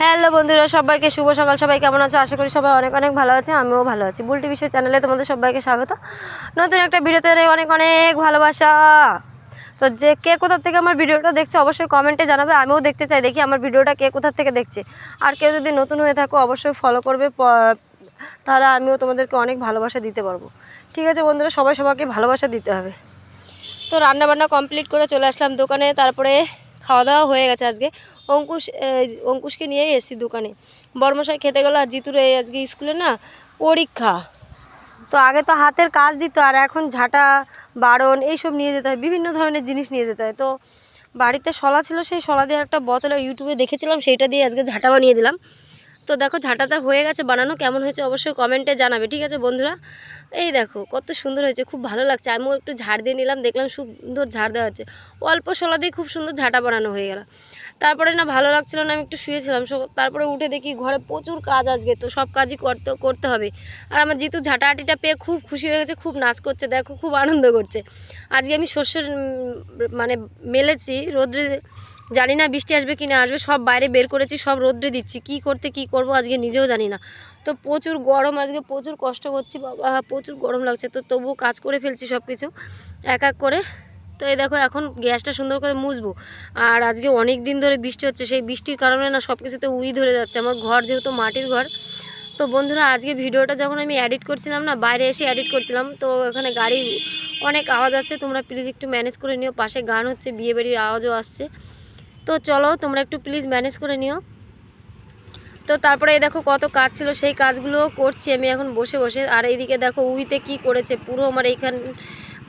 Hello বন্ধুরা, সবাইকে শুভ সকাল। সবাই কেমন আছো? আশা করি সবাই অনেক অনেক ভালো আছে, আমিও ভালো আছি। বুলটি বিশ্ব চ্যানেলে তোমাদের সবাইকে স্বাগত। নতুন একটা ভিডিওতে অনেক অনেক ভালোবাসা। তো যে কে কোথার থেকে আমার ভিডিওটা দেখছে অবশ্যই কমেন্টে জানাবে, আমিও দেখতে চাই, দেখি আমার ভিডিওটা কে কোথা থেকে দেখছে। আর কেউ যদি নতুন হয়ে থাকো, অবশ্যই ফলো করবে তাহলে আমিও তোমাদেরকে অনেক ভালোবাসা দিতে পারব। ঠিক আছে বন্ধুরা, সবাই সবাইকে ভালোবাসা দিতে হবে। তো রান্না বান্না কমপ্লিট করে চলে আসলাম দোকানে, তারপরে খাওয়া দাওয়া হয়ে গেছে আজকে। অঙ্কুশ অঙ্কুশকে নিয়েই এসেছি দোকানে। বর্মশাই খেতে গেলো আর জিতুর এই আজকে স্কুলে না পরীক্ষা। তো আগে তো হাতের কাজ দিত আর এখন ঝাঁটা বারণ এইসব নিয়ে যেতে হয়, বিভিন্ন ধরনের জিনিস নিয়ে যেতে হয়। তো বাড়িতে শলা ছিল, সেই শলা দিয়ে একটা বোতলে ইউটিউবে দেখেছিলাম, সেইটা দিয়ে আজকে ঝাঁটা বানিয়ে দিলাম। তো দেখো ঝাঁটাটা হয়ে গেছে, বানানো কেমন হয়েছে অবশ্যই কমেন্টে জানাবে, ঠিক আছে বন্ধুরা? এই দেখো, কত সুন্দর হয়েছে, খুব ভালো লাগছে। আমিও একটু ঝাড় দিয়ে নিলাম, দেখলাম সুন্দর ঝাড় দেওয়া হচ্ছে। অল্প শোলা দিয়ে খুব সুন্দর ঝাঁটা বানানো হয়ে গেল। তারপরে না ভালো লাগছিল না, আমি একটু শুয়েছিলাম। তারপরে উঠে দেখি ঘরে প্রচুর কাজ আজকে, তো সব কাজই করতে করতে হবে। আর আমার জিতু ঝাঁটাহাটিটা পেয়ে খুব খুশি হয়ে গেছে, খুব নাচ করছে, দেখো, খুব আনন্দ করছে। আজকে আমি শস্যের মানে মেলেছি, রোদ্রে জানি না বৃষ্টি আসবে কি না আসবে, সব বাইরে বের করেছি, সব রোদ্রে দিচ্ছি, কি করতে কি করব আজকে নিজেও জানি না। তো প্রচুর গরম আজকে, প্রচুর কষ্ট করছি বাবা, প্রচুর গরম লাগছে, তো তবুও কাজ করে ফেলছি সব কিছু এক এক করে। তো এই দেখো, এখন গ্যাসটা সুন্দর করে মুছবো। আর আজকে অনেক দিন ধরে বৃষ্টি হচ্ছে, সেই বৃষ্টির কারণে না সব কিছুতে উই ধরে যাচ্ছে, আমার ঘর যেহেতু মাটির ঘর। তো বন্ধুরা, আজকে ভিডিওটা যখন আমি এডিট করছিলাম না, বাইরে এসে এডিট করছিলাম, তো এখানে গাড়ি অনেক আওয়াজ আছে তোমরা প্লিজ একটু ম্যানেজ করে নিও, পাশে গান হচ্ছে, বিয়ে বাড়ির আওয়াজও আসছে। তো চলো, তোমরা একটু প্লিজ ম্যানেজ করে নিও। তো তারপরে দেখো কত কাজ ছিল, সেই কাজগুলো করছি আমি এখন বসে বসে। আর এইদিকে দেখো উইতে কি করেছে, পুরো আমার এইখান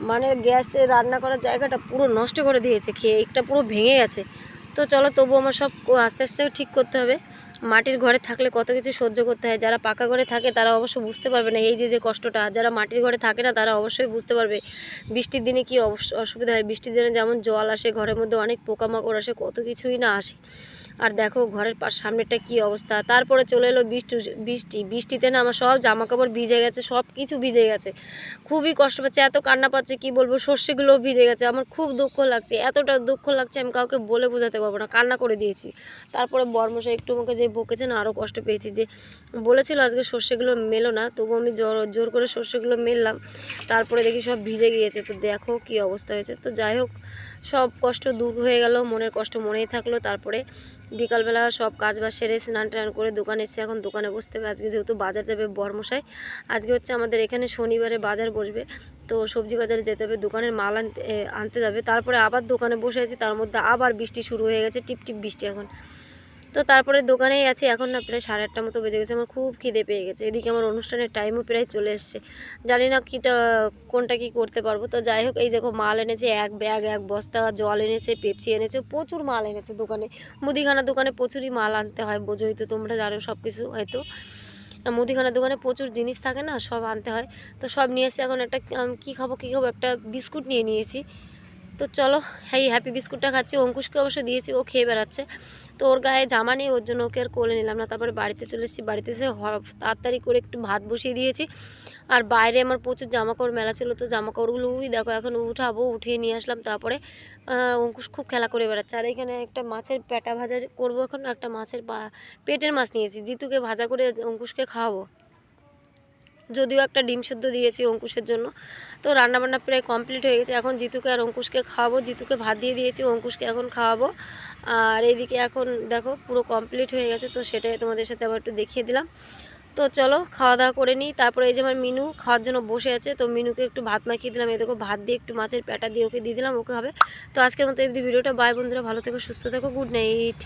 মানে গ্যাসে রান্না করার জায়গাটা পুরো নষ্ট করে দিয়েছে, খেয়ে একটা পুরো ভেঙে গেছে। তো চলো তবু আমার সব আস্তে আস্তে ঠিক করতে হবে। মাটির ঘরে থাকলে কত কিছু সহ্য করতে হয়। যারা পাকা ঘরে থাকে তারা অবশ্য বুঝতে পারবে না এই যে যে কষ্টটা। যারা মাটির ঘরে থাকে না তারা অবশ্যই বুঝতে পারবে বৃষ্টির দিনে কি অসুবিধা হয়। বৃষ্টির দিনে যেমন জল আসে, ঘরের মধ্যে অনেক পোকামাকড় আসে, কত কিছুই না আসে। আর দেখো ঘরের পাশ সামনেটা কি অবস্থা? তারপরে চলে এলো বৃষ্টি বৃষ্টি। বৃষ্টিতে না আমার সব জামা কাপড় ভিজে গেছে, সব কিছু ভিজে গেছে। খুবই কষ্ট পাচ্ছে, এত কান্না পাচ্ছে, কি বলব, সর্ষেগুলোও ভিজে গেছে। আমার খুব দুঃখ লাগছে, এতটা দুঃখ লাগছে, আমি কাউকে বলে বোঝাতে পারব না, কান্না করে দিয়েছি। তারপরে বর্মশাই একটু আমাকে যে বকেছে না আরও কষ্ট পেয়েছি যে বলেছিল আজকে সর্ষেগুলো মেলো না তবু আমি জোর জোর করে সর্ষেগুলো মেললাম। তারপরে দেখি সব ভিজে গিয়েছে, তো দেখো কি অবস্থা হয়েছে। তো যাই হোক, সব কষ্ট দূর হয়ে গেল, মনের কষ্ট মনেই থাকল। তারপরে বিকালবেলা সব কাজ বাজ সেরে স্নান টান করে দোকান এসে এখন দোকানে বসতে হবে। আজকে যেহেতু বাজার যাবে বর্মশাই, আজকে হচ্ছে আমাদের এখানে শনিবারে বাজার বসবে। তো সবজি বাজারে যেতে হবে, দোকানের মাল আনতে আনতে যাবে। তারপরে আবার দোকানে বসে আছি, তার মধ্যে আবার বৃষ্টি শুরু হয়ে গেছে টিপ টিপ বৃষ্টি এখন। তো তারপরে দোকানেই আছি, এখন না প্রায় সাড়ে আটটা মতো বেজে গেছে, আমার খুব খিদে পেয়ে গেছে। এদিকে আমার অনুষ্ঠানের টাইমও প্রায় চলে এসছে। জানি না কীটা, কোনটা কি করতে পারব। তো যাই হোক, এই দেখো মাল এনেছে, এক ব্যাগ, এক বস্তা, জল এনেছে, পেপসি এনেছে, প্রচুর মাল এনেছে দোকানে। মুদিখানা দোকানে প্রচুরই মাল আনতে হয়, বোঝোই তো তোমরা জানো সব কিছু হয়তো মুদিখানা দোকানে প্রচুর জিনিস থাকে না, সব আনতে হয়। তো সব নিয়ে এসে এখন একটা কী খাব কী খাব, একটা বিস্কুট নিয়ে নিয়েছি। তো চলো, এই হ্যাপি বিস্কুটটা খাচ্ছি। অঙ্কুশকে অবশ্য দিয়েছি, ও খেয়ে বেড়াচ্ছে। তো ওর গায়ে জামা নেই, ওর জন্য ওকে আর কোলে নিলাম না। তারপরে বাড়িতে চলে এসেছি। বাড়িতে এসে তাড়াতাড়ি করে একটু ভাত বসিয়ে দিয়েছি। আর বাইরে আমার প্রচুর জামা কাপড় মেলা ছিল, তো জামা কাপড়গুলো উই দেখো, এখন উঠাবো, উঠিয়ে নিয়ে আসলাম। তারপরে অঙ্কুশ খুব খেলা করে বেড়াচ্ছে। আর এখানে একটা মাছের পেটা ভাজা করব এখন একটা মাছের পেটের মাছ নিয়েছি জিতুকে ভাজা করে অঙ্কুশকে খাওয়াবো। যদিও একটা ডিম সেদ্ধ দিয়েছি অঙ্কুশের জন্য। তো রান্নাবান্না প্রায় কমপ্লিট হয়ে গেছে। এখন জিতুকে আর অঙ্কুশকে খাওয়াবো। জিতুকে ভাত দিয়ে দিয়েছি, অঙ্কুশকে এখন খাওয়াবো। আর এইদিকে এখন দেখো পুরো কমপ্লিট হয়ে গেছে। তো সেটাই তোমাদের সাথে আবার একটু দেখিয়ে দিলাম। তো চলো খাওয়া দাওয়া করে নিই। তারপরে এই যে আমার মিনু খাওয়ার জন্য বসে আছে। তো মিনুকে একটু ভাত মাখিয়ে দিলাম। এই দেখো ভাত দিয়ে একটু মাছের প্যাটা দিয়ে ওকে দিয়ে দিলাম, ওকে হবে। তো আজকের মতো এই ভিডিওটা। বাই বন্ধুরা, ভালো থেকো, সুস্থ থেকো গুড নাইট